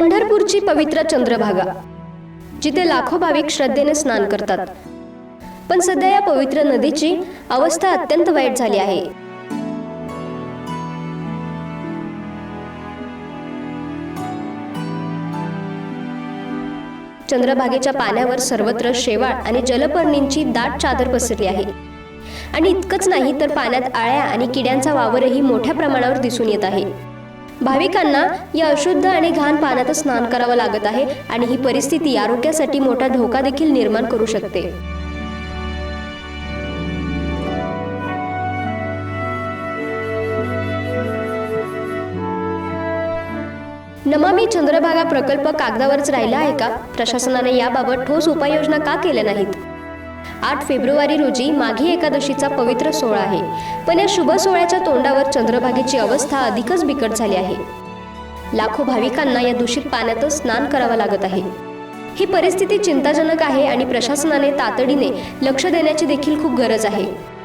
पंढरपूरची पवित्र चंद्रभागा जिथे लाखो भाविक श्रद्धेने स्नान करतात. पण सध्या या पवित्र नदीची अवस्था अत्यंत वाईट झाली आहे. चंद्रभागेच्या पाण्यावर सर्वत्र शेवाळ आणि जलपर्णींची दाट चादर पसरली आहे. आणि इतकंच नाही तर पाण्यात आळ्या आणि किड्यांचा वावरही मोठ्या प्रमाणावर दिसून येत आहे. भाविकांना या अशुद्ध आणि घाण पाण्यात स्नान करावं लागत आहे आणि ही परिस्थिती आरोग्यासाठी मोठा धोका देखील निर्माण करू शकते. नमामी चंद्रभागा प्रकल्प कागदावरच राहिला आहे का? प्रशासनाने याबाबत ठोस उपाययोजना का केल्या नाहीत? आठ फेब्रुवारी रोजी माघी एकादशीचा पवित्र सोहळा आहे. पण या शुभ सोहळ्याच्या तोंडावर चंद्रभागेची अवस्था अधिकच बिकट झाली आहे. लाखो भाविकांना या दूषित पाण्यातच स्नान करावं लागत आहे. ही परिस्थिती चिंताजनक आहे आणि प्रशासनाने तातडीने लक्ष देण्याची देखील खूप गरज आहे.